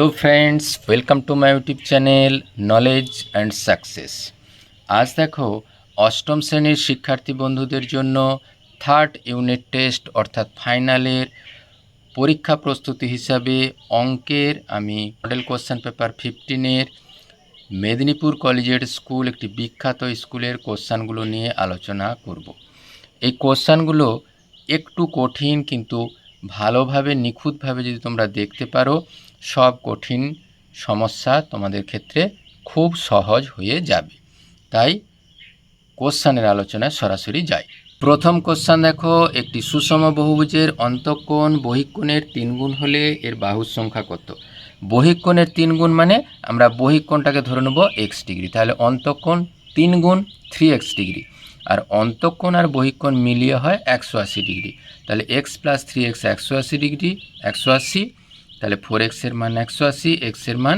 Hello friends welcome to my YouTube channel knowledge and success আজ দেখো অষ্টম শ্রেণির শিক্ষার্থী বন্ধুদের জন্য থার্ড ইউনিট টেস্ট অর্থাৎ ফাইনালের পরীক্ষা প্রস্তুতি হিসাবে অঙ্কের আমি মডেল কোশ্চেন পেপার ফিফটিনের মেদিনীপুর কলেজের স্কুল একটি বিখ্যাত স্কুলের কোশ্চানগুলো নিয়ে আলোচনা করব। এই কোশ্চানগুলো একটু কঠিন কিন্তু ভালোভাবে নিখুঁতভাবে যদি তোমরা দেখতে পারো সব কঠিন সমস্যা তোমাদের ক্ষেত্রে খুব সহজ হয়ে যাবে। তাই কোশ্চানের আলোচনায় সরাসরি যাই। প্রথম কোশ্চান দেখো, একটি সুষম বহুভুজের অন্তঃকোণ বহিকোণের তিন গুণ হলে এর বাহুর সংখ্যা কত? বহিকোণের তিন গুণ মানে আমরা বহিকোণটাকে ধরে নেব এক্স ডিগ্রি, তাহলে অন্তঃকোণ তিন গুণ থ্রি এক্স ডিগ্রি, আর অন্তঃকোণ আর বহিকোণ মিলিয়ে হয় একশো আশি ডিগ্রি, তাহলে এক্স প্লাস থ্রি এক্স একশো আশি ডিগ্রি, একশো আশি তাহলে ফোর এক্সের মান একশো আশি এক্সের মান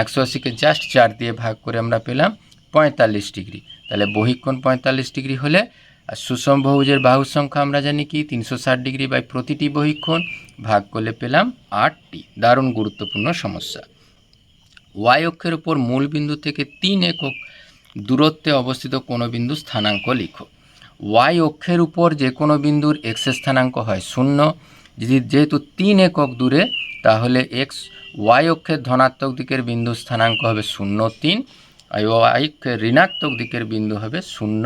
একশো আশিকে জাস্ট চার দিয়ে ভাগ করে আমরা পেলাম পঁয়তাল্লিশ ডিগ্রি। তাহলে বহিক্ষণ পঁয়তাল্লিশ ডিগ্রি হলে আর সুষম বহুভুজের বাহুর সংখ্যা আমরা জানি কি? তিনশো ষাট ডিগ্রি বাই প্রতিটি বহিক্ষণ ভাগ করলে পেলাম আটটি। দারুণ গুরুত্বপূর্ণ সমস্যা। ওয়াই অক্ষের উপর মূল বিন্দু থেকে তিন একক দূরত্বে অবস্থিত কোনো বিন্দু স্থানাঙ্ক লিখো। ওয়াই অক্ষের উপর যে কোনো বিন্দুর এক্স স্থানাঙ্ক হয় শূন্য। যদি যেহেতু তিন একক দূরে, তাহলে এক্স ওয়াই অক্ষের ধনাত্মক দিকের বিন্দু স্থানাঙ্ক হবে শূন্য তিন, আর ওয়াই অক্ষের ঋণাত্মক দিকের বিন্দু হবে শূন্য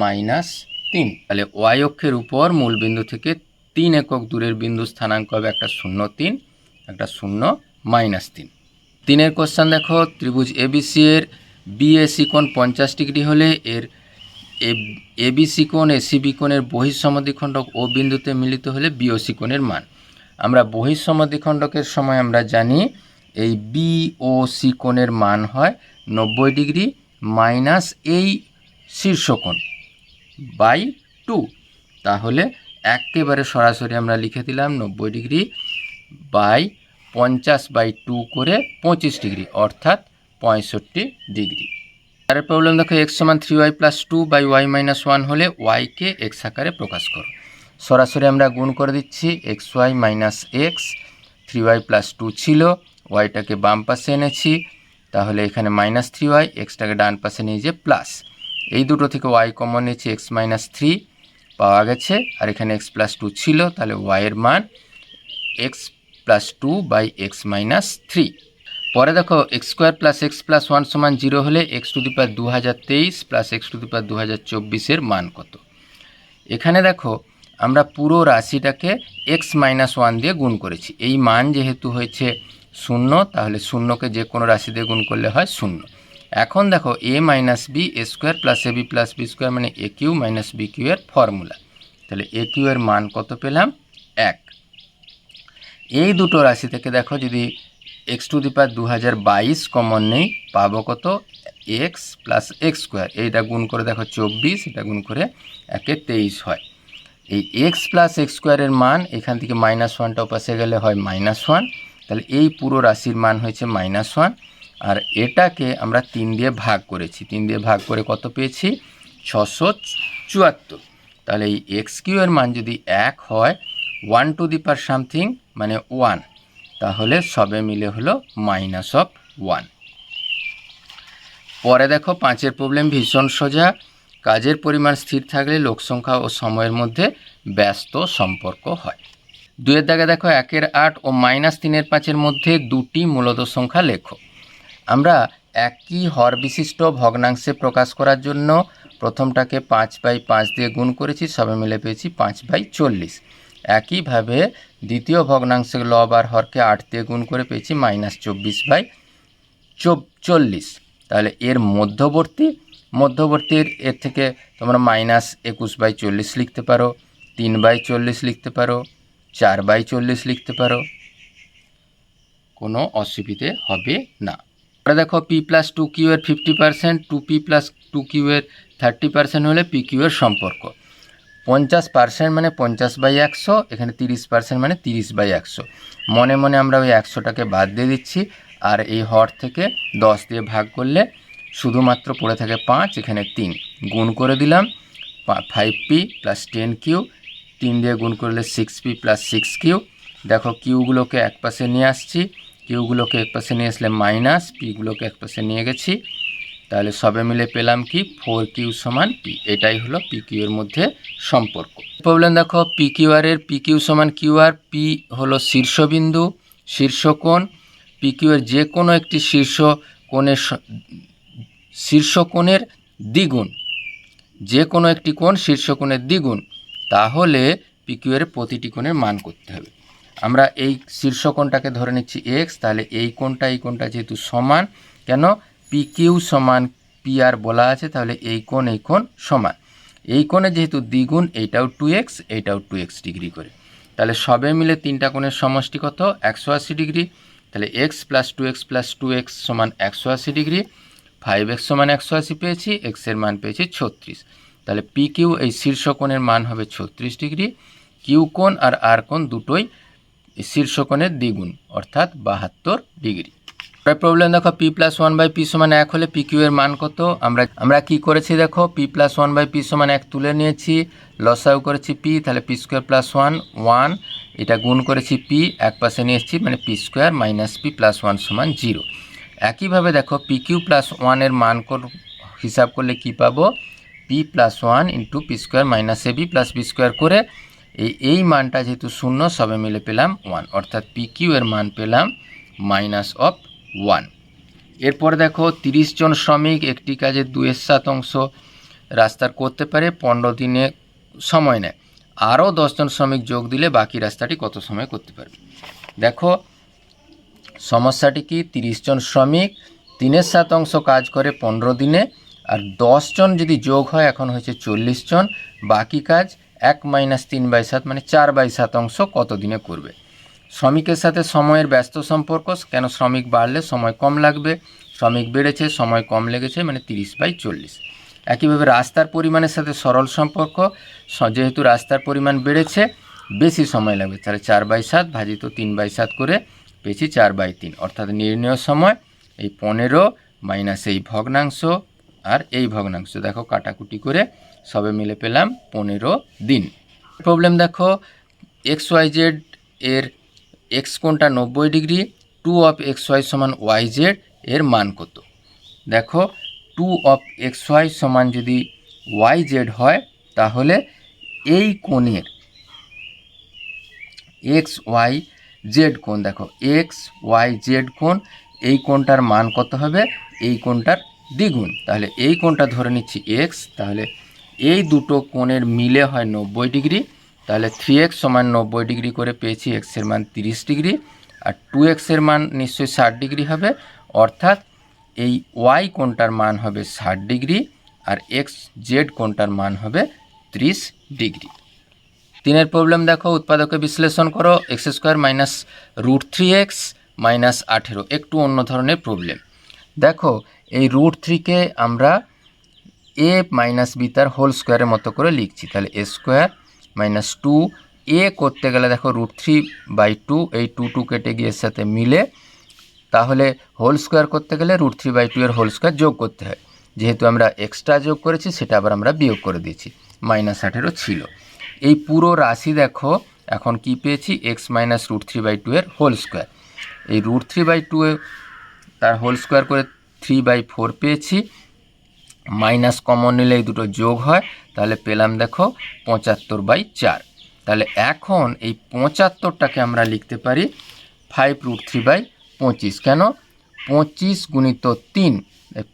মাইনাস তিন। তাহলে ওয়াই অক্ষের উপর মূল বিন্দু থেকে তিন একক দূরের বিন্দু স্থানাঙ্ক হবে একটা শূন্য তিন, একটা শূন্য মাইনাস তিন। তিনের কোশ্চেন দেখো, ত্রিভুজ এবিসি এর বিএসি কোণ পঞ্চাশ ডিগ্রি হলে এর এবিসি কোণ, এসিবি কোণের বহিঃসমদ্বিখণ্ডক ও বিন্দুতে মিলিত হলে বিওসি কোণের মান। আমরা বহিঃসমদ্বিখণ্ডকের সময় আমরা জানি এই বি ও সি কোণের মান হয় নব্বই ডিগ্রি মাইনাস এই শীর্ষকোণ বাই টু। তাহলে একেবারে সরাসরি আমরা লিখে দিলাম নব্বই ডিগ্রি বাই পঞ্চাশ বাই টু করে পঁচিশ ডিগ্রি, অর্থাৎ পঁয়ষট্টি ডিগ্রি। তার প্রবলেম দেখো এক্স সমান three y plus two by y minus one হলে ওয়াইকে এক্স আকারে প্রকাশ করো। সরাসরি আমরা গুণ করে দিচ্ছি X Y minus X three Y plus two ছিল ওয়াইটাকে বাম পাশে এনেছি, তাহলে এখানে মাইনাস থ্রি ওয়াই এক্সটাকে ডান পাশে নিয়ে যে প্লাস এই দুটো থেকে ওয়াই কমন নিয়েছি এক্স মাইনাস থ্রি পাওয়া গেছে, আর এখানে এক্স প্লাস টু ছিল, তাহলে ওয়াইয়ের মান x plus two by x minus three পরে দেখো x square plus x plus one সমান জিরো হলে এক্স টু দি পার দু হাজার তেইশ plus x to the power দু হাজার চব্বিশের মান কত? এখানে দেখো, আমরা পুরো রাশিটাকে এক্স মাইনাস ওয়ান দিয়ে গুণ করেছি। এই মান যেহেতু হয়েছে শূন্য, তাহলে শূন্যকে যে কোনো রাশি দিয়ে গুণ করলে হয় শূন্য। এখন দেখো a minus b a square plus a b plus b square মানে a cube minus b cube এর ফর্মুলা তাহলে এ কিউ এর মান কত পেলাম? এক। এই দুটো রাশি থেকে দেখো, যদি এক্স টু দি পার দু হাজার বাইশ কমন নেই, পাবো কত? এক্স প্লাস এক্স স্কোয়ার এইটা গুণ করে দেখো চব্বিশ, এটা গুণ করে একে তেইশ হয়। এই এক্স প্লাস এক্স স্কোয়ারের মান, এখান থেকে মাইনাস ওয়ানটা পাশে গেলে হয় মাইনাস ওয়ান তাহলে এই পুরো রাশির মান হয়েছে মাইনাস ওয়ান আর এটাকে আমরা তিন দিয়ে ভাগ করেছি। তিন দিয়ে ভাগ করে কত পেয়েছি? ছশো চুয়াত্তর। তাহলে এই এক্স কিউ এর মান যদি এক হয় one to the power something মানে ওয়ান তাহলে সবে মিলে হলো মাইনাস অফ ওয়ান পরে দেখো পাঁচের প্রবলেম ভীষণ সোজা। কাজের পরিমাণ স্থির থাকলে লোকসংখ্যা ও সময়ের মধ্যে ব্যস্ত সম্পর্ক হয়। দুয়ের দাগে দেখো একের আট ও মাইনাস তিনের পাঁচের মধ্যে দুটি মূলত সংখ্যা লেখো। আমরা একই হর বিশিষ্ট ভগ্নাংশে প্রকাশ করার জন্য প্রথমটাকে পাঁচ বাই পাঁচ দিয়ে গুণ করেছি, সবে মিলে পেয়েছি পাঁচ বাই চল্লিশ। একইভাবে দ্বিতীয় ভগ্নাংশে লব আর হরকে আট দিয়ে গুণ করে পেয়েছি মাইনাস চব্বিশ বাই চল্লিশ। তাহলে এর মধ্যবর্তী মধ্যবর্তীর এর থেকে তোমরা মাইনাস একুশ বাই চল্লিশ লিখতে পারো, তিন বাই চল্লিশ লিখতে পারো, চার বাই চল্লিশ লিখতে পারো। কোনো অসুবিধে হবে না। এবার দেখো পি প্লাস টু কিউ এর fifty percent two p plus two q এর থার্টি পার্সেন্ট হলে পি কিউ এর সম্পর্ক। পঞ্চাশ পার্সেন্ট মানে পঞ্চাশ বাই একশো, এখানে তিরিশ পার্সেন্ট মানে তিরিশ বাই একশো। মনে মনে আমরা ওই একশোটাকে বাদ দিয়ে দিচ্ছি, আর এই হর থেকে দশ দিয়ে ভাগ করলে শুধুমাত্র পড়ে থাকে পাঁচ, এখানে তিন। গুণ করে দিলাম five p plus ten q তিন দিয়ে গুণ করলে six p plus six q দেখো কিউগুলোকে এক পাশে নিয়ে আসছি কিউগুলোকে এক পাশে নিয়ে আসলে মাইনাস পিগুলোকে এক পাশে নিয়ে গেছি। তাহলে সবে মিলে পেলাম কি? ফোর কিউ সমান পি এটাই হলো পি কিউ এর মধ্যে সম্পর্ক। প্রবলেম দেখো পি কিউ আর এর পি কিউ সমান কিউ আর পি হলো শীর্ষবিন্দু শীর্ষকোণ পি কিউ এর যে কোনো একটি শীর্ষ কোণের শীর্ষকোণের দ্বিগুণ, যে কোনো একটি কোণ শীর্ষকোণের দ্বিগুণ, তাহলে পিকিউ এর প্রতিটি কোণের মান করতে হবে। আমরা এই শীর্ষকোণটাকে ধরে নিচ্ছি এক্স তাহলে এই কোণটা এই কোণটা যেহেতু সমান, কেন? পিকিউ সমান পি আর বলা আছে, তাহলে এই কোণ এই কোণ সমান। এই কোণে যেহেতু দ্বিগুণ, এইটাও টু এক্স এইটাও টু এক্স ডিগ্রি করে। তাহলে সবে মিলে তিনটা কোণের সমষ্টি কত? একশো আশি ডিগ্রি। তাহলে X plus two X plus two X সমান একশো আশি ডিগ্রি। ফাইভ এক্স সমান একশো আশি পেয়েছি এক্সের মান পেয়েছি ছত্রিশ। তাহলে পি কিউ এই শীর্ষকোণের মান হবে ছত্রিশ ডিগ্রি। কিউ কোণ আর আর কোণ দুটোই এই শীর্ষকোণের দ্বিগুণ, অর্থাৎ বাহাত্তর ডিগ্রি। প্রবলেম দেখো P plus one by P সমান এক হলে পি কিউ এর মান কত? আমরা আমরা কি করেছি দেখো P plus one by P সমান এক তুলে নিয়েছি লসাও করেছি পি তাহলে P square plus one one এটা গুণ করেছি পি এক পাশে নিয়ে এসেছি মানে P square minus P plus one সমান জিরো একইভাবে দেখো পি কিউ প্লাস ওয়ানের মান হিসাব করলে কি পাবো? P plus one into P square minus A B plus B square করে, এই এই মানটা যেহেতু শূন্য, সবে মিলে পেলাম ওয়ান অর্থাৎ পি কিউ এর মান পেলাম মাইনাস অফ ওয়ান। এরপর দেখো, তিরিশ জন শ্রমিক একটি কাজে দুয়ের সাত অংশ রাস্তার করতে পারে, পনেরো দিনে সময় নেয়। আরও দশজন শ্রমিক যোগ দিলে বাকি রাস্তাটি কত সময় করতে পারবে? দেখো, সমস্যাটি কি? তিরিশ জন শ্রমিক তিনের সাত অংশ কাজ করে পনেরো দিনে, আর জন যদি যোগ হয়, এখন হয়েছে চল্লিশ জন। বাকি কাজ এক মাইনাস তিন বাই সাত মানে চার বাই সাত অংশ কত দিনে করবে? শ্রমিকের সাথে সময়ের ব্যস্ত সম্পর্ক, কেন শ্রমিক বাড়লে সময় কম লাগবে? শ্রমিক বেড়েছে, সময় কম লেগেছে মানে তিরিশ বাই চল্লিশ। একইভাবে রাস্তার পরিমাণের সাথে সরল সম্পর্ক যেহেতু রাস্তার পরিমাণ বেড়েছে, বেশি সময় লাগবে। তাহলে চার বাই সাত ভাজিত তিন বাই সাত করে পেয়েছি চার বাই তিন। অর্থাৎ নির্ণয় সময়, এই পনেরো মাইনাস এই ভগ্নাংশ আর এই ভগ্নাংশ। দেখো কাটাকুটি করে সবে মিলে পেলাম পনেরো দিন। প্রবলেম দেখো, এক্স ওয়াই জেড এর এক্স কোণটা নব্বই degree, two of X Y সমান ওয়াই জেড, এর মান কত? দেখো, টু অফ এক্স ওয়াই সমান যদি ওয়াই জেড হয়, তাহলে এই কোণের এক্স ওয়াই জেড কোণ, দেখো, এক্স ওয়াই জেড কোণ, এই কোণটার মান কত হবে? এই কোণটার দ্বিগুণ। তাহলে এই কোণটা ধরে নিচ্ছি এক্স, তাহলে এই দুটো কোণের মিলে হয় নব্বই ডিগ্রি তাহলে থ্রি এক্স সমান নব্বই ডিগ্রি করে পেয়েছি এক্সের মান তিরিশ ডিগ্রি, আর টু এক্সের মান নিশ্চয়ই ষাট ডিগ্রি হবে, অর্থাৎ এই ওয়াই কোনটার মান হবে ষাট ডিগ্রি, আর এক্স জেড কোনটার মান হবে ত্রিশ ডিগ্রি। তিনের প্রবলেম দেখো, উৎপাদকে বিশ্লেষণ করো X square minus root three X minus আঠেরো, একটু অন্য ধরনের প্রবলেম দেখো, এই রুট থ্রিকে আমরা এ মাইনাস বি তার হোল স্কোয়ারের মতো করে লিখছি, তাহলে A square minus two A করতে গেলে দেখো রুট থ্রি বাই টু এই টু টু কেটে গিয়ে এর সাথে মিলে তাহলে হোল স্কোয়ার করতে গেলে রুট থ্রি বাই টু এর হোল স্কোয়ার যোগ করতে হয়। যেহেতু আমরা এক্সট্রা যোগ করেছি, সেটা আবার আমরা বিয়োগ করে দিয়েছি। মাইনাস আঠেরো ছিল। এই পুরো রাশি দেখো, এখন কি পেয়েছি? X minus root three by two এর হোল স্কোয়ার এই রুট থ্রি বাই টু তার হোল স্কোয়ার করে থ্রি বাই ফোর পেয়েছি। মাইনাস কমন নিলে এই দুটো যোগ হয়, তাহলে পেলাম দেখো পঁচাত্তর বাই চার। তাহলে এখন এই পঁচাত্তরটাকে আমরা লিখতে পারি ফাইভ রুট থ্রি বাই পঁচিশ। কেন? পঁচিশ গুণিত তিন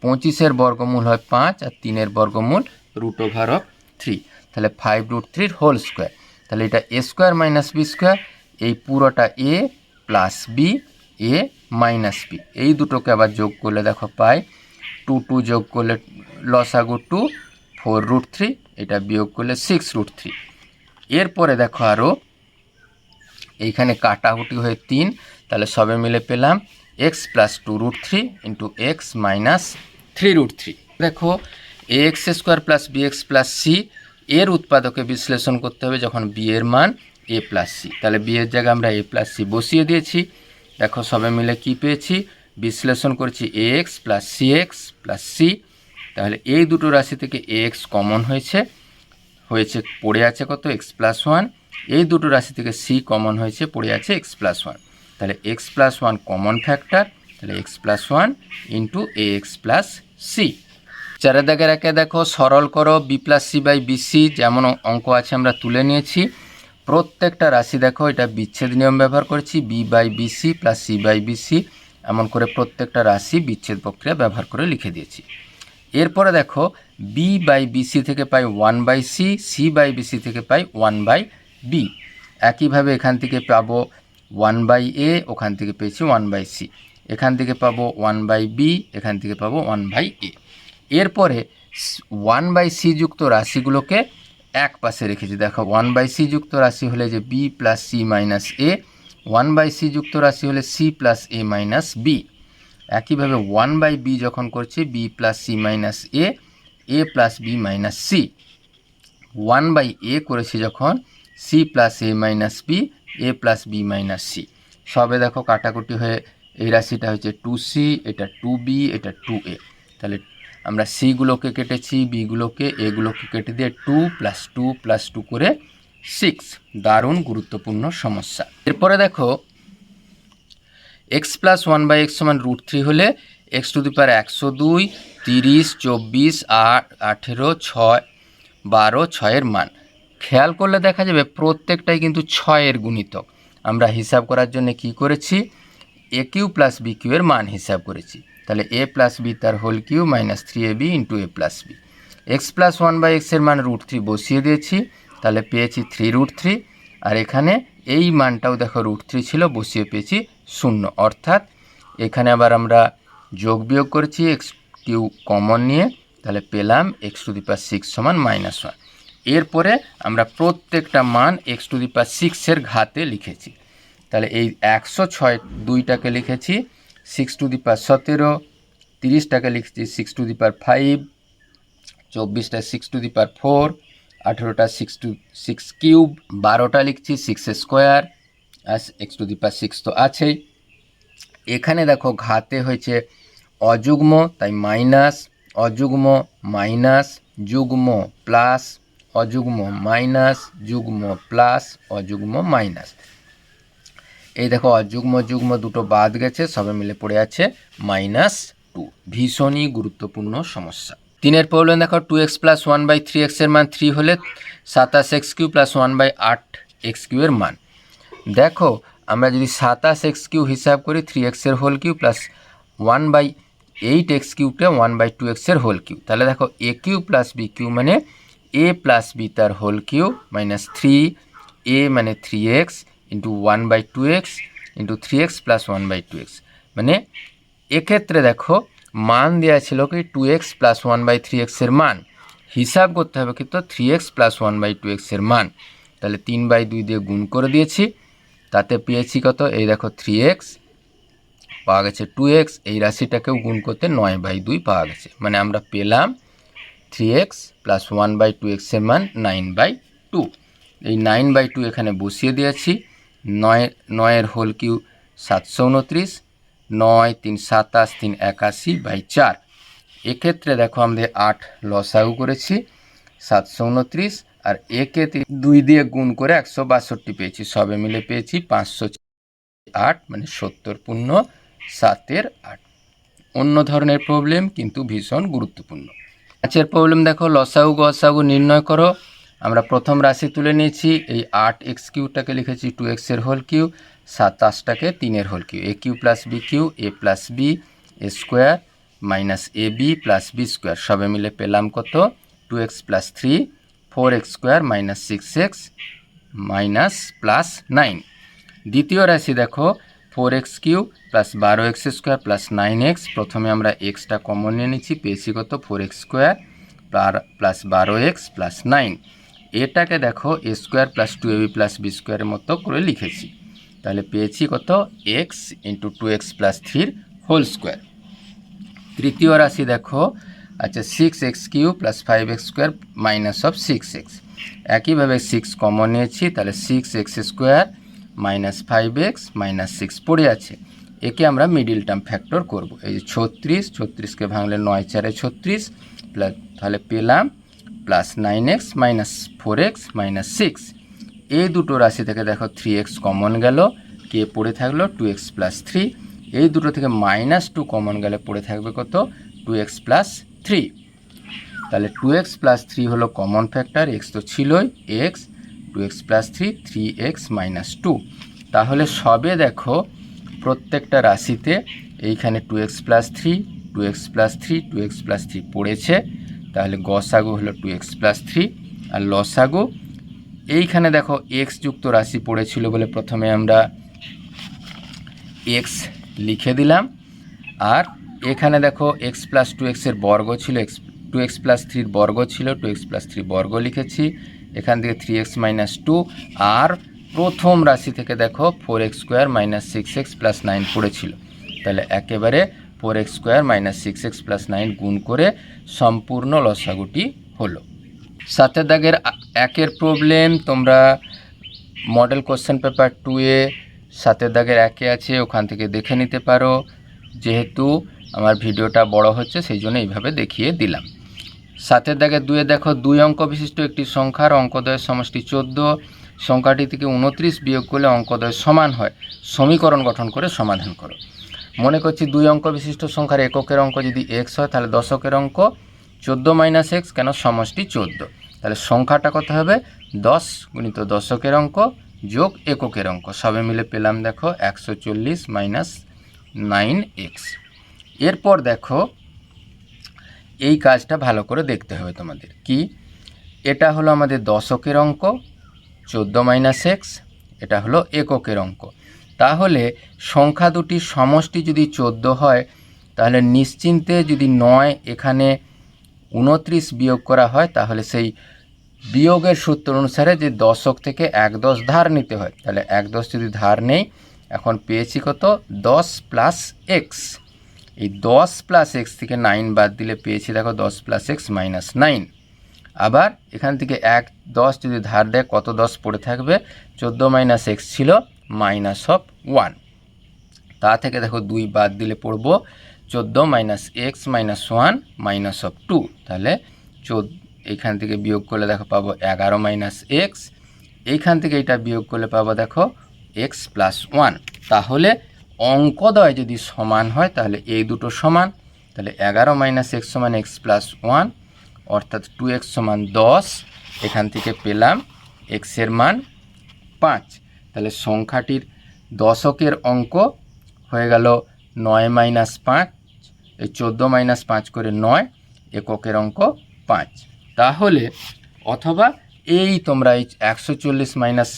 পঁচিশের বর্গমূল হয় পাঁচ আর তিনের বর্গমূল রুট ওভার অফ থ্রি তাহলে ফাইভ রুট থ্রির হোল স্কোয়ার তাহলে এটা A square minus B square এই পুরোটা A plus B A minus B এই দুটোকে আবার যোগ করলে দেখো পাই টু টু যোগ করলে লসাগু টু ফোর রুট থ্রি এটা বিয়োগ করলে সিক্স রুট থ্রি এরপরে দেখো আরও এইখানে কাটাকুটি হয়ে তিন, তাহলে সবে মিলে পেলাম X plus two root three into X minus three root three দেখো A X square plus B X plus C এর উৎপাদকে বিশ্লেষণ করতে হবে যখন বি এর মান এ প্লাস সি তাহলে বি এর জায়গায় আমরা এ প্লাস সি বসিয়ে দিয়েছি। দেখো সবে মিলে কি পেয়েছি? বিশ্লেষণ করছি A X plus C X plus C তাহলে এই দুটো রাশি থেকে এ এক্স কমন হয়েছে। হয়েছে, পড়ে আছে কত? এক্স প্লাস ওয়ান এই দুটো রাশি থেকে সি কমন হয়েছে, পড়ে আছে এক্স প্লাস ওয়ান তাহলে X plus one common factor তাহলে X plus one into A X plus C চারের দাগের একে দেখো, সরল করো B plus C by BC যেমন অঙ্ক আছে আমরা তুলে নিয়েছি। প্রত্যেকটা রাশি দেখো, এটা বিচ্ছেদ নিয়ম ব্যবহার করেছি B by BC plus C by BC এমন করে প্রত্যেকটা রাশি বিচ্ছেদ প্রক্রিয়া ব্যবহার করে লিখে দিয়েছি। এরপরে দেখো বি বাই বিসি থেকে পাই one by C C by BC থেকে পাই ওয়ান বাই বি একইভাবে এখান থেকে পাবো ওয়ান বাই এ ওখান থেকে পেয়েছি ওয়ান বাই সি এখান থেকে পাবো ওয়ান বাই বি এখান থেকে পাবো ওয়ান বাই এ এরপরে ওয়ান বাই সি যুক্ত রাশিগুলোকে এক পাশে রেখেছি। দেখো ওয়ান বাই সি যুক্ত রাশি হলে যে B plus C minus A one by C যুক্ত রাশি হলে C plus A minus B. একইভাবে ওয়ান বাই বি যখন করছি, B plus C minus A A plus B minus C. One by A করেছি যখন, C plus A minus B, A plus B minus C. সবে দেখো কাটাকুটি হয়ে এই রাশিটা হচ্ছে টু সি, এটা টু বি, এটা টু এ। তাহলে আমরা সিগুলোকে কেটেছি বিগুলোকে এগুলোকে কেটে দিয়ে two plus two plus two করে সিক্স, দারুণ গুরুত্বপূর্ণ সমস্যা। এরপরে দেখো X plus one by X সমান রুট থ্রি হলে এক্স টু দি পার একশো দুই তিরিশ, চব্বিশ, আট, আঠেরো, ছয়, বারো, ছয়ের মান। খেয়াল করলে দেখা যাবে প্রত্যেকটাই কিন্তু ছয়ের গুণিতক। আমরা হিসাব করার জন্য কি করেছি? A cube plus B cube এর মান হিসাব করেছি। তাহলে এ প্লাস বি তার whole cube minus three A B into A plus B X plus one by এক্সের মান রুট থ্রি বসিয়ে দিয়েছি। তাহলে পেয়েছি থ্রি রুট থ্রি আর এখানে এই মানটাও দেখো রুট থ্রি ছিল, বসিয়ে পেয়েছি শূন্য। অর্থাৎ এখানে আবার আমরা যোগ বিয়োগ করেছি এক্স কিউ কমন নিয়ে, তাহলে পেলাম X to the power six সমান মাইনাস ওয়ান এরপরে আমরা প্রত্যেকটা মান এক্স টু দি পার সিক্সের ঘাতে লিখেছি। তাহলে এই একশো ছয় দুইটাকে লিখেছি সিক্স টু দি পার সতেরো, তিরিশটাকে লিখেছি six to the power five চব্বিশটা six to the power four আঠেরোটা সিক্স টু সিক্স কিউব বারোটা লিখছি সিক্স স্কোয়ার আর এক্স টু দি সিক্স তো আছেই। এখানে দেখো ঘাতে হয়েছে অযুগ্ম, তাই মাইনাস অযুগ্ম মাইনাস যুগ্ম প্লাস অযুগ্ম মাইনাস যুগ্ম প্লাস অযুগ্ম মাইনাস এই দেখো অযুগ্ম, যুগ্ম দুটো বাদ গেছে, সবে মিলে পড়ে আছে মাইনাস টু ভীষণই গুরুত্বপূর্ণ সমস্যা। তিনের প্রবলেম দেখো two X plus one by three এক্সের মান থ্রি হলে সাতাশ X cube plus one by আট এক্স কিউ এর মান। দেখো, আমরা যদি সাতাশ এক্স কিউ হিসাব করি থ্রি এক্সের whole cube plus one by eight X কিউটা one by two এক্সের হোল কিউ তাহলে দেখো A cube plus B cube মানে এ প্লাস বি তার whole cube minus three A মানে three X into one by two X into three X plus one by two X মানে এক্ষেত্রে দেখো মান দেওয়া ছিল কি two X plus one by three এক্সের মান। হিসাব করতে হবে কিন্তু three X plus one by two এক্সের মান। তাহলে তিন বাই দুই দিয়ে গুণ করে দিয়েছি। তাতে পেয়েছি কত? এই দেখো থ্রি এক্স পাওয়া গেছে টু এক্স এই রাশিটাকেও গুণ করতে নয় বাই দুই পাওয়া গেছে। মানে আমরা পেলাম three X plus one by two এক্সের মান নাইন বাই টু এই নাইন বাই টু এখানে বসিয়ে দিয়েছি। নয়, নয়ের হোল কিউ সাতশো উনত্রিশ। নয়, তিন সাতাশ, তিন একাশি বাই চার। এক্ষেত্রে দেখো আমাদের আট লসাগু করেছি, সাতশো উনত্রিশ, আর একে দুই দিয়ে গুণ করে একশো বাষট্টি পেয়েছি। সবে মিলে পেয়েছি পাঁচশো আট মানে সত্তর পূর্ণ সাতের আট। অন্য ধরনের প্রবলেম কিন্তু ভীষণ গুরুত্বপূর্ণ। পাঁচের প্রবলেম দেখো লসাগু গসাগু নির্ণয় করো। আমরা প্রথম রাশি তুলে নিয়েছি, এই আট এক্স কিউটাকে লিখেছি টু এক্সের হোল কিউ সাতাশটাকে তিনের whole cube, A cube plus B cube, A plus B A square minus A B plus B square, সবে মিলে পেলাম কত? Two X plus three, four X square minus six X minus plus nine. দ্বিতীয় রাশি দেখো, four x Q plus বারো X square plus nine X, প্রথমে আমরা এক্সটা কমন নিয়ে নিচ্ছি, পেয়েছি কত? ফোর এক্স স্কোয়ার প্লাস বারো এক্স প্লাস নাইন। এটাকে দেখো, A square plus two AB plus B স্কোয়ারের মতো করে লিখেছি। তাহলে পেয়েছি কত? X into two X plus থ্রির হোল স্কোয়ার তৃতীয় রাশি দেখো আচ্ছা six X cube plus five X square minus of six X একইভাবে সিক্স কমন নিয়েছি, তাহলে six X square minus five X minus six পড়ে আছে। একে আমরা মিডিল টার্ম ফ্যাক্টর করব। এই যে ছত্রিশ, ছত্রিশকে ভাঙলে নয়, চারে ছত্রিশ প্লাস তাহলে পেলাম plus nine X minus four X minus six এই দুটো রাশি থেকে দেখো থ্রি এক্স কমন গেল কে পড়ে থাকল টু এক্স প্লাস থ্রি এই দুটো থেকে মাইনাস টু কমন গেলে পড়ে থাকবে কত? টু এক্স প্লাস থ্রি তাহলে টু এক্স প্লাস থ্রি হলো কমন ফ্যাক্টর এক্স তো ছিলই X two X plus three three X minus two তাহলে সবে দেখো প্রত্যেকটা রাশিতে এইখানে two X plus three two X plus three two X plus three পড়েছে। তাহলে গসাগু হলো টু এক্স প্লাস থ্রি আর লসাগু এইখানে দেখো এক্স যুক্ত রাশি পড়েছিল বলে প্রথমে আমরা এক্স লিখে দিলাম। আর এখানে দেখো এক্স প্লাস টু এক্সের বর্গ ছিল এক্স টু এক্স প্লাস থ্রির বর্গ ছিল টু এক্স প্লাস থ্রি বর্গ লিখেছি। এখান থেকে থ্রি এক্স মাইনাস টু আর প্রথম রাশি থেকে দেখো four X square minus six X plus nine পড়েছিল। তাহলে একেবারে four X square minus six X plus nine গুণ করে সম্পূর্ণ লসাগুটি হলো। সাতের দাগের একের প্রবলেম তোমরা মডেল কোশ্চেন পেপার টুয়ে সাতের দাগের একে আছে, ওখান থেকে দেখে নিতে পারো। যেহেতু আমার ভিডিওটা বড় হচ্ছে, সেই জন্য এইভাবে দেখিয়ে দিলাম। সাতের দাগে দুয়ে দেখো, দুই অঙ্ক বিশিষ্ট একটি সংখ্যার অঙ্কদয়ের সমষ্টি চোদ্দ। সংখ্যাটি থেকে উনত্রিশ বিয়োগ করলে অঙ্কদয় সমান হয়। সমীকরণ গঠন করে সমাধান করো। মনে করছি দুই অঙ্ক বিশিষ্ট সংখ্যার এককের অঙ্ক যদি এক্স হয়, তাহলে দশকের অঙ্ক। চোদ্দ মাইনাস এক্স কেন সমষ্টি চোদ্দ? তাহলে সংখ্যাটা কত হবে? দশ গুণিত দশকের অঙ্ক যোগ এককের অঙ্ক। সবে মিলে পেলাম দেখো একশো চল্লিশ মাইনাস নাইন এক্স। এরপর দেখো এই কাজটা ভালো করে দেখতে হবে তোমাদের। কি? এটা হলো আমাদের দশকের অঙ্ক, চোদ্দ মাইনাস এক্স, এটা হলো এককের অঙ্ক। তাহলে সংখ্যা দুটির সমষ্টি যদি চোদ্দ হয়, তাহলে নিশ্চিন্তে যদি নয় এখানে উনত্রিশ বিয়োগ করা হয়, তাহলে সেই বিয়োগের সূত্র অনুসারে যে দশক থেকে এক দশ ধার নিতে হয়, তাহলে এক দশ যদি ধার নেই, এখন পেয়েছি কত? দশ প্লাস এক্স এই দশ প্লাস এক্স থেকে নাইন বাদ দিলে পেয়েছি, দেখো দশ প্লাস এক্স মাইনাস নাইন আবার এখান থেকে এক দশ যদি ধার দেয়, কত দশ পড়ে থাকবে? চোদ্দ মাইনাস এক্স ছিল মাইনাস অফ ওয়ান তা থেকে দেখো দুই বাদ দিলে পড়ব চোদ্দ minus X minus one minus of two তাহলে চোদ্দ এইখান থেকে বিয়োগ করলে দেখো পাবো এগারো মাইনাস এক্স এইখান থেকে এটা বিয়োগ করলে পাবো দেখো এক্স প্লাস ওয়ান তাহলে অঙ্কদয় যদি সমান হয়, তাহলে এই দুটো সমান। তাহলে এগারো মাইনাস এক্স সমান এক্স প্লাস ওয়ান অর্থাৎ টু এক্স সমান দশ। এখান থেকে পেলাম এক্সের মান পাঁচ। তাহলে সংখ্যাটির দশকের অঙ্ক হয়ে গেল নয় মাইনাস পাঁচ। এই চোদ্দ মাইনাস পাঁচ করে নয় এককের অঙ্ক পাঁচ। তাহলে অথবা এই তোমরা এই একশো চল্লিশ মাইনাস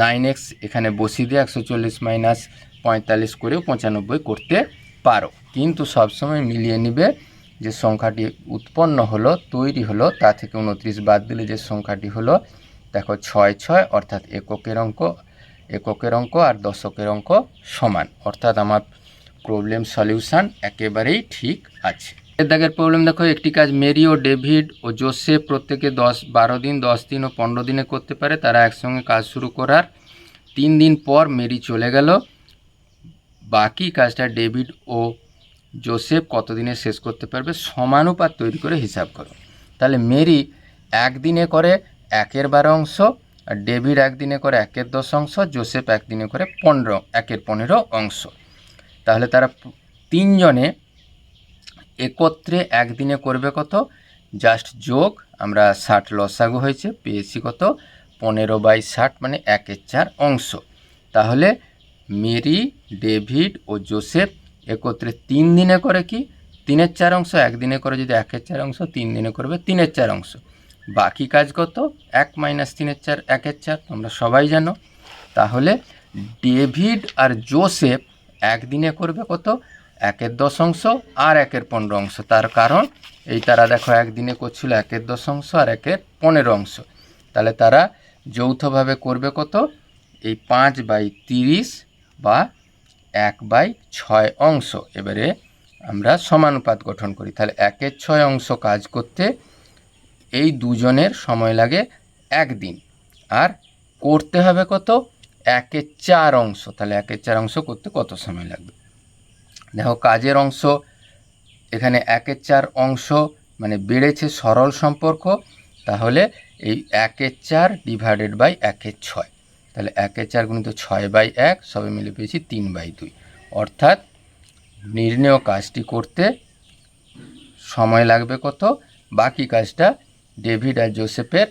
নাইন এক্স এখানে বসিয়ে দিয়ে একশো চল্লিশ মাইনাস পঁয়তাল্লিশ করেও পঁচানব্বই করতে পারো। কিন্তু সবসময় মিলিয়ে নিবে যে সংখ্যাটি উৎপন্ন হলো, তৈরি হলো, তা থেকে উনত্রিশ বাদ দিলে যে সংখ্যাটি হলো, দেখো ছয় ছয় অর্থাৎ এককের অঙ্ক এককের অঙ্ক আর দশকের অঙ্ক সমান। অর্থাৎ আমার প্রবলেম সলিউশন একেবারেই ঠিক আছে। এর দাগের প্রবলেম দেখো, একটি কাজ মেরি ও ডেভিড ও জোসেফ প্রত্যেকে দশ, বারো দিন, দশ দিন ও পনেরো দিনে করতে পারে, তারা একসঙ্গে কাজ শুরু করার তিন দিন পর মেরি চলে গেল। বাকি কাজটা ডেভিড ও জোসেফ কতদিনে শেষ করতে পারবে সমানুপাত তৈরি করে হিসাব করো। তাহলে মেরি একদিনে করে একের বারো অংশ, আর ডেভিড একদিনে করে একের দশ অংশ, জোসেফ একদিনে করে পনেরো, একের পনেরো অংশ। তাহলে তারা তিনজনে একত্রে একদিনে করবে কত? জাস্ট যোগ, আমরা ষাট লসাগু হয়েছে, পেয়েছি কত? পনেরো বাই ষাট মানে একের চার অংশ। তাহলে মেরি, ডেভিড ও জোসেফ একত্রে তিন দিনে করে কি? তিনের চার অংশ, একদিনে করে যদি একের চার অংশ, তিন দিনে করবে তিনের চার অংশ। বাকি কাজ কত? এক মাইনাস তিনের চার, একের চার, তোমরা সবাই জানো। তাহলে ডেভিড আর জোসেফ একদিনে করবে কত? একের দশ অংশ আর একের পনেরো অংশ। তার কারণ, এই তারা দেখো একদিনে করছিল একের দশ অংশ আর একের পনেরো অংশ। তাহলে তারা যৌথভাবে করবে কত? এই পাঁচ বাই তিরিশ বা এক বাই ছয় অংশ। এবারে আমরা সমানুপাত গঠন করি। তাহলে একের ছয় অংশ কাজ করতে এই দুজনের সময় লাগে একদিন। আর করতে হবে কত? একের চার অংশ, তাহলে একের চার অংশ করতে কত সময় লাগবে? দেখো, কাজের অংশ, এখানে একের চার অংশ মানে বেড়েছে সরল সম্পর্ক, তাহলে এই একের চার ডিভাইডেড বাই একের ছয়। তাহলে একে চার গুণিত ছয় বাই এক, সবে মিলে পেয়েছি তিন বাই দুই। অর্থাৎ নির্ণেয় কাজটি করতে সময় লাগবে কত? বাকি কাজটা ডেভিড আর জোসেফের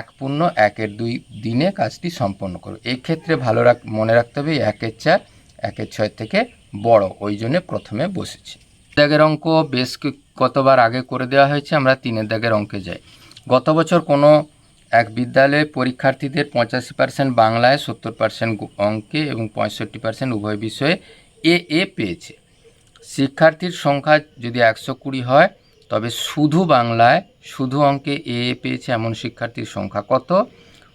এক পূর্ণ, একের দুই দিনে কাজটি সম্পন্ন করো। এই ক্ষেত্রে ভালো রাখ, মনে রাখতে হবে, একের চার, একের ছয় থেকে বড়, ওই জন্যে প্রথমে বসেছি। দাগের অঙ্ক বেশ কতবার আগে করে দেওয়া হয়েছে, আমরা তিনের দাগের অঙ্কে যাই। গত বছর কোনো এক বিদ্যালয়ে পরীক্ষার্থীদের পঁচাশি পার্সেন্ট বাংলায়, সত্তর পার্সেন্ট অঙ্কে এবং পঁয়ষট্টি পার্সেন্ট উভয় বিষয়ে এ এ পেয়েছে। শিক্ষার্থীর সংখ্যা যদি একশো কুড়ি হয় তবে শুধু বাংলায় শুধু অঙ্কে এ এ পেয়েছে এমন শিক্ষার্থীর সংখ্যা কত?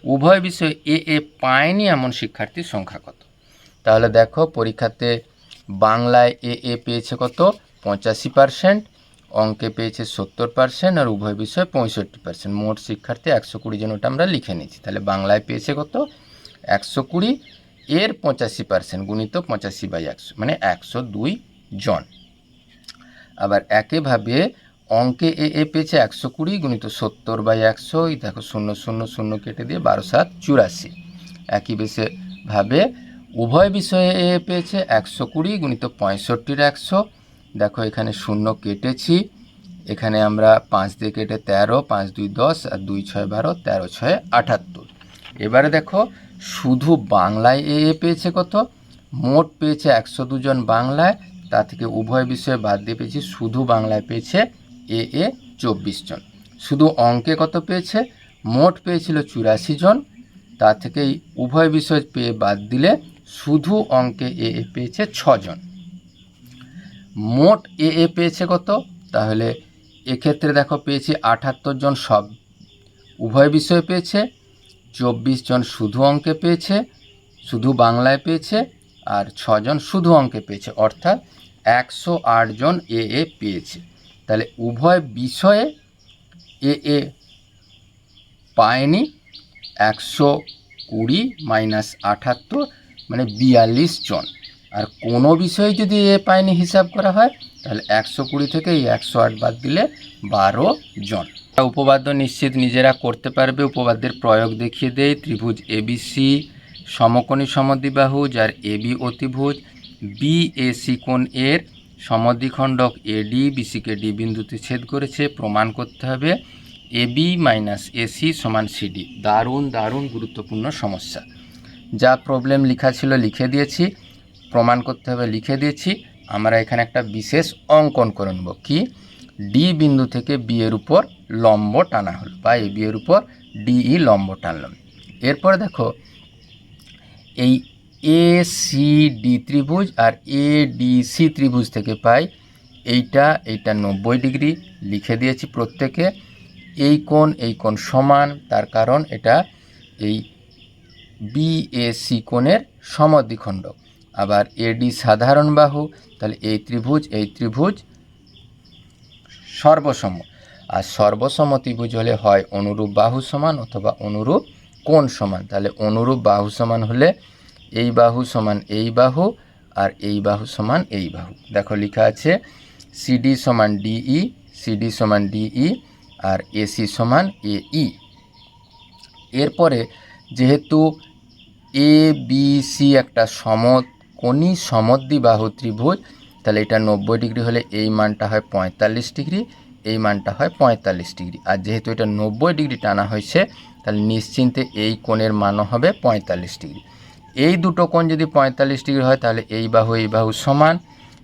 উভয় বিষয়ে এ এ পায়নি এমন শিক্ষার্থীর সংখ্যা কত? তাহলে দেখো পরীক্ষাতে বাংলায় এ এ পেয়েছে কত? পঁচাশি পার্সেন্ট অঙ্কে পেয়েছে সত্তর পার্সেন্ট আর উভয় বিষয়ে পঁয়ষট্টি পার্সেন্ট মোট শিক্ষার্থী একশো কুড়ি জন ওটা আমরা লিখে নিয়েছি। তাহলে বাংলায় পেয়েছে কত? একশো কুড়ি, এর পঁচাশি পার্সেন্ট গুণিত পঁচাশি বাই একশো মানে একশো দুই জন। আবার একইভাবে অঙ্কে এ এ পেয়েছে একশো কুড়ি গুণিত সত্তর বাই একশো, এই দেখো শূন্য শূন্য শূন্য কেটে দিয়ে বারো সাত চুরাশি। একই বেশে ভাবে উভয় বিষয়ে এ এ পেয়েছে একশো কুড়ি গুণিত পঁয়ষট্টির একশো। দেখো এখানে শূন্য কেটেছি। এখানে আমরা পাঁচ দিয়ে কেটে তেরো, পাঁচ দুই দশ আর দুই ছয় বারো, তেরো ছয় আটাত্তর। এবারে দেখো শুধু বাংলায় এ এ পেয়েছে কত? মোট পেয়েছে একশো দুজন বাংলায়, তা থেকে উভয় বিষয়ে বাদ দিয়ে পেয়েছি শুধু বাংলায় পেয়েছে এ এ চব্বিশ জন। শুধু অঙ্কে কত পেয়েছে? মোট পেয়েছিল চুরাশি জন। তা থেকে এই উভয় বিষয় পেয়ে বাদ দিলে শুধু অঙ্কে এ এ পেয়েছে ছজন মোট এ এ পেয়েছে কত? তাহলে এক্ষেত্রে দেখো পেয়েছি আটাত্তর জন সব। উভয় বিষয়ে পেয়েছে, চব্বিশ জন শুধু অঙ্কে পেয়েছে, শুধু বাংলায় পেয়েছে, আর ছজন শুধু অঙ্কে পেয়েছে। অর্থাৎ একশো আট জন এ এ পেয়েছে। তাহলে উভয় বিষয়ে এ এ পায়নি একশো কুড়ি মাইনাস আঠাত্তর মানে বিয়াল্লিশ জন। আর কোনো বিষয়ে যদি এ পায়নি হিসাব করা হয়, তাহলে একশো কুড়ি থেকে এই একশো আট বাদ দিলে বারো জন। উপবাদ্য নিশ্চিত নিজেরা করতে পারবে। উপবাদ্যের প্রয়োগ দেখিয়ে দেয় ত্রিভুজ এবিসি সমকোণী সমদ্বিবাহু, যার এবি অতিভুজ, বি এসি কোণ এর সমদ্বিখণ্ডক এডি বিসিকে ডি বিন্দুতে ছেদ করেছে, প্রমাণ করতে হবে এবি মাইনাস এসি সমান সিডি দারুণ দারুণ গুরুত্বপূর্ণ সমস্যা। যা প্রবলেম লেখা ছিল লিখে দিয়েছি, প্রমাণ করতে হবে লিখে দিয়েছি। আমরা এখানে একটা বিশেষ অঙ্কন করে নেব। কি? ডি বিন্দু থেকে বি এর উপর লম্ব টানা হলো বা এ বি এর উপর ডিই লম্ব টানলাম। এরপর দেখো, এই এ সি ডি ত্রিভুজ আর এ ডি সি ত্রিভুজ থেকে পাই। এইটা এইটা নব্বই ডিগ্রি লিখে দিয়েছি প্রত্যেকে। এই কোণ এই কোণ সমান, তার কারণ এটা এই বিএসি কোণের সমদ্বিখণ্ডক আবার এডি সাধারণ বাহু, তাহলে এই ত্রিভুজ এই ত্রিভুজ সর্বসম। আর সর্বসম ত্রিভুজ হলে হয় অনুরূপ বাহু সমান অথবা অনুরূপ কোণ সমান। তাহলে অনুরূপ বাহু সমান হলে এই বাহু সমান এই বাহু আর এই বাহু সমান এই বাহু। দেখো লেখা আছে, সিডি সমান ডিই, সিডি সমান ডিই আর এসি সমান এই। এরপরে যেহেতু এ, বি, সি একটা সমকোণী সমদ্বিবাহু ত্রিভুজ, তাহলে এটা নব্বই ডিগ্রি হলে এই মানটা হয় পঁয়তাল্লিশ ডিগ্রি, এই মানটা হয় পঁয়তাল্লিশ ডিগ্রি। আর যেহেতু এটা নব্বই ডিগ্রি টানা হয়েছে, তাহলে নিশ্চিন্তে এই কোণের মানও হবে পঁয়তাল্লিশ ডিগ্রি। এই দুটো কোণ যদি পঁয়তাল্লিশ ডিগ্রি হয়, তাহলে এই বাহু এই বাহু সমান।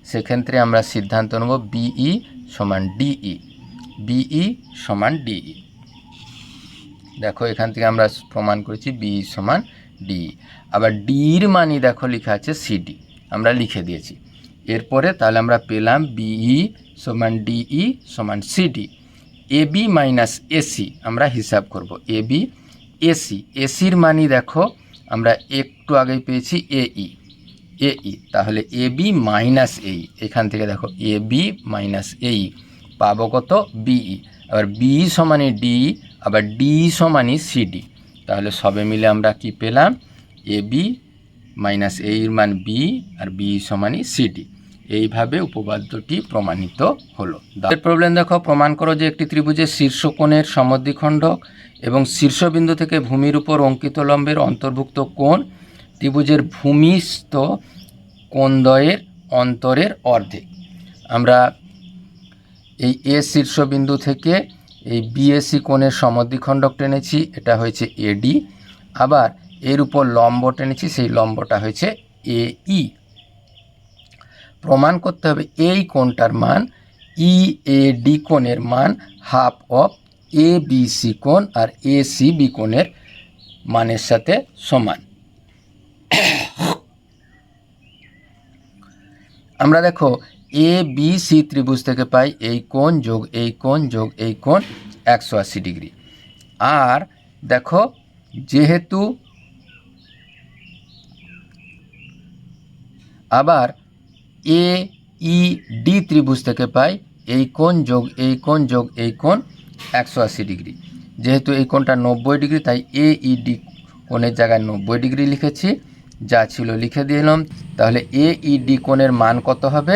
সেক্ষেত্রে আমরা সিদ্ধান্ত নেব বিই সমান ডিই বিই সমান ডিই দেখো, এখান থেকে আমরা প্রমাণ করেছি বি সমান ডি আবার ডির মানই দেখো লেখা আছে সিডি আমরা লিখে দিয়েছি। এরপরে তাহলে আমরা পেলাম বিই সমান ডিই সমান সিডি এবি মাইনাস এসি আমরা হিসাব করব। এবি এসি এসির মানই দেখো আমরা একটু আগেই পেয়েছি এ ই। এ ই, তাহলে এ বি মাইনাস এই এখান থেকে দেখো, এ বি মাইনাস এই পাবো কত? ই। আবার বি সমানে ডি, আবার ডি সমানই সিডি তাহলে সবে মিলে আমরা কি পেলাম? এ বি মাইনাস এ এর মান বি, আর বি সমানই সিডি এইভাবে উপপাদ্যটি প্রমাণিত হলো। প্রবলেম দেখো, প্রমাণ করো যে একটি ত্রিভুজের শীর্ষ শীর্ষকোণের সমদ্বিখণ্ডক এবং শীর্ষবিন্দু থেকে ভূমির উপর অঙ্কিত লম্বের অন্তর্ভুক্ত কোণ ত্রিভুজের ভূমিস্থ কোণদ্বয়ের অন্তরের অর্ধেক। আমরা এই এ শীর্ষবিন্দু থেকে এই বিএসি কোণের সমদ্বিখণ্ডক টেনেছি, এটা হয়েছে এডি আবার এর উপর লম্ব টেনেছি, সেই লম্বটা হয়েছে এ ই প্রমাণ করতে হবে এই কোণটার মান ই এ ডি কোণের মান half of A B C কোণ আর এ সি বি কোণের মানের সাথে সমান। আমরা দেখো এ বি সি ত্রিভুজ থেকে পাই এই কোণ যোগ এই কোণ যোগ এই কোণ একশো আশি ডিগ্রি। আর দেখো যেহেতু আবার এ ই ডি ত্রিভুজ থেকে পাই এই কোণ যোগ এই কোণ যোগ এই কোণ একশো আশি ডিগ্রি। যেহেতু এই কোণটা নব্বই ডিগ্রি, তাই এ ই ডি কোণের জায়গায় নব্বই ডিগ্রি লিখেছি। যা ছিল লিখে দিলাম তাহলে এ ই ডি কোণের মান কত হবে?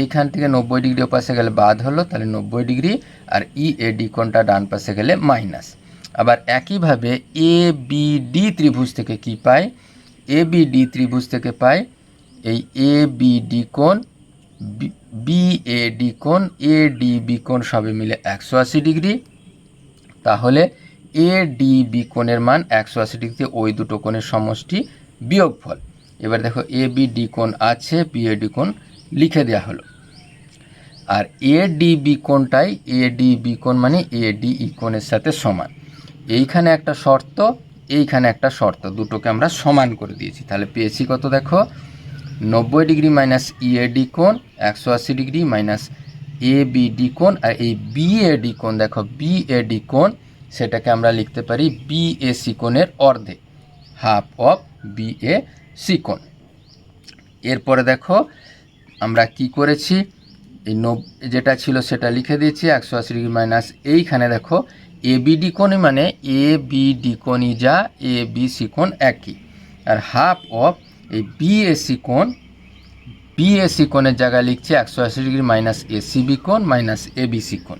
এইখান থেকে নব্বই ডিগ্রি পাশে গেলে বাদ হলো, তাহলে নব্বই degree. R E A D কোণটা ডান পাশে গেলে মাইনাস। আবার একইভাবে এ বি ডি ত্রিভুজ থেকে কি পাই? এ বি ডি ত্রিভুজ থেকে পাই এই এ বি ডি কোণ বি এ ডি কোণ এ ডি বি কোণ সবে মিলে একশো আশি ডিগ্রি। তাহলে এ ডি বি কোণের মান একশো আশি ডিগ্রিতে ওই দুটো কোণের সমষ্টি বিয়োগফল। এবার দেখো এ বি ডি কোণ আছে বি এ ডি কোণ লিখে দেওয়া হলো। আর এ ডি বি কোণটাই এ ডি বি কোণ মানে এ ডি ই কোণের সাথে সমান। এইখানে একটা শর্ত, এইখানে একটা শর্ত, দুটোকে আমরা সমান করে দিয়েছি। তাহলে পেয়েছি কত দেখো? নব্বই ডিগ্রি মাইনাস ইএডি কোণ, একশো আশি ডিগ্রি মাইনাস এ বিডি কোণ, আর এই বিএডি কোণ, দেখো বিএডি কোণ, সেটাকে আমরা লিখতে পারি বিএসি কোণের অর্ধেক হাফ অফ বিএ সি কোণ। এরপরে দেখো, আমরা কি করেছি? এই নব, যেটা ছিল সেটা লিখে দিয়েছি, একশো আশি ডিগ্রি মাইনাস এইখানে দেখো এ বিডি কোণ মানে এ বিডি কোণই যা এ বি সি কোণ একই, আর হাফ অফ এই বিএসি কোণ বিএসি কোণের জায়গায় লিখছি একশো আশি ডিগ্রি মাইনাস এসিবি কোণ মাইনাস এবিসি কোণ।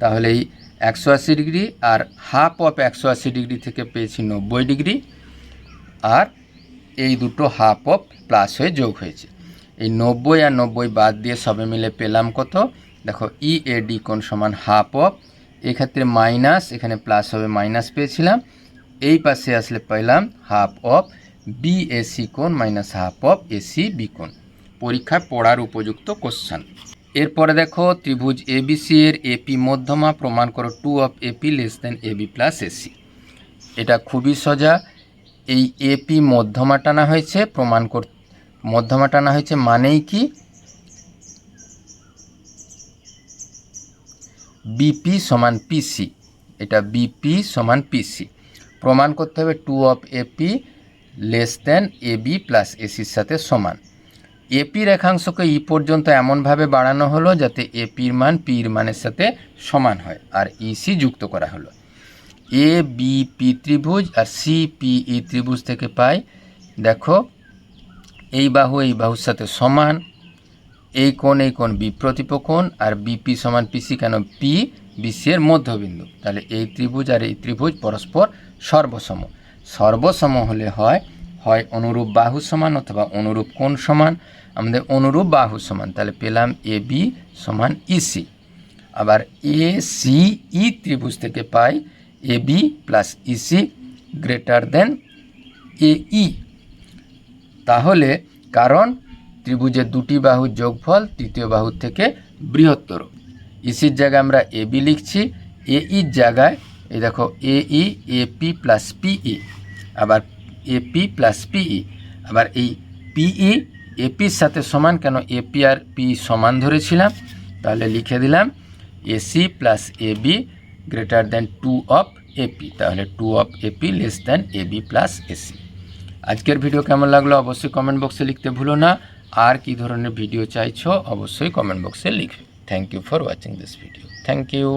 তাহলে এই একশো আশি ডিগ্রি আর হাফ অফ একশো আশি ডিগ্রি থেকে পেয়েছি নব্বই ডিগ্রি, আর এই দুটো হাফ অফ প্লাস হয়ে যোগ হয়েছে। এই নব্বই আর নব্বই বাদ দিয়ে সবে মিলে পেলাম কত? দেখো ই এ ডি কোণ সমান হাফ অফ এক্ষেত্রে মাইনাস এখানে প্লাস হবে মাইনাস পেয়েছিলাম, এই পাশে আসলে পেলাম হাফ অফ বিএসি কোণ minus half of AC B কোণ। পরীক্ষায় পড়ার উপযুক্ত কোশ্চান এরপরে দেখো, ত্রিভুজ এবিসি এর এপি মধ্যমা, প্রমাণ করো two of AP less than AB plus AC এটা খুবই সোজা। এই এপি মধ্যমা টানা হয়েছে, প্রমাণ কর মধ্যমা টানা হয়েছে মানেই কি? বিপি সমান পিসি এটা বিপি সমান পিসি প্রমাণ করতে হবে two of AP less than AB plus এসির সাথে সমান। এপি রেখাংশকে ই পর্যন্ত এমনভাবে বাড়ানো হলো যাতে এপির মান পির মানের সাথে সমান হয় আর ইসি যুক্ত করা হলো। এ, বি, পি ত্রিভুজ আর সি, পি, ই ত্রিভুজ থেকে পাই, দেখো, এই বাহু এই বাহুর সাথে সমান, এই কোণ এই কোণ বি প্রতিপকোণ আর বিপি সমান পিসি কেন পি বিসি এর মধ্যবিন্দু। তাহলে এই ত্রিভুজ আর এই ত্রিভুজ পরস্পর সর্বসম। সর্বসম হলে হয় হয় অনুরূপ বাহু সমান অথবা অনুরূপ কোণ সমান। আমাদের অনুরূপ বাহু সমান, তাহলে পেলাম এ বি সমান ইসি আবার এ সি ই ত্রিভুজ থেকে পাই A B plus EC greater than A E. তাহলে কারণ ত্রিভুজের দুটি বাহুর যোগফল তৃতীয় বাহুর থেকে বৃহত্তর। ইসির জায়গায় আমরা এ বি লিখছি, এ ইর জায়গায়, এই দেখো, এ ই, এ পি প্লাস পিই আবার এপি প্লাস পিই আবার এই পিই এপির সাথে সমান কেন এপি আর পি সমান ধরেছিলাম? তাহলে লিখে দিলাম AC plus A B greater than two of AP তাহলে two of AP less than A B plus AC আজকের ভিডিও কেমন লাগল অবশ্যই কমেন্ট বক্সে লিখতে ভুলো না। আর কি ধরনের ভিডিও চাইছো অবশ্যই কমেন্ট বক্সে লিখবে। Thank you for watching this video thank you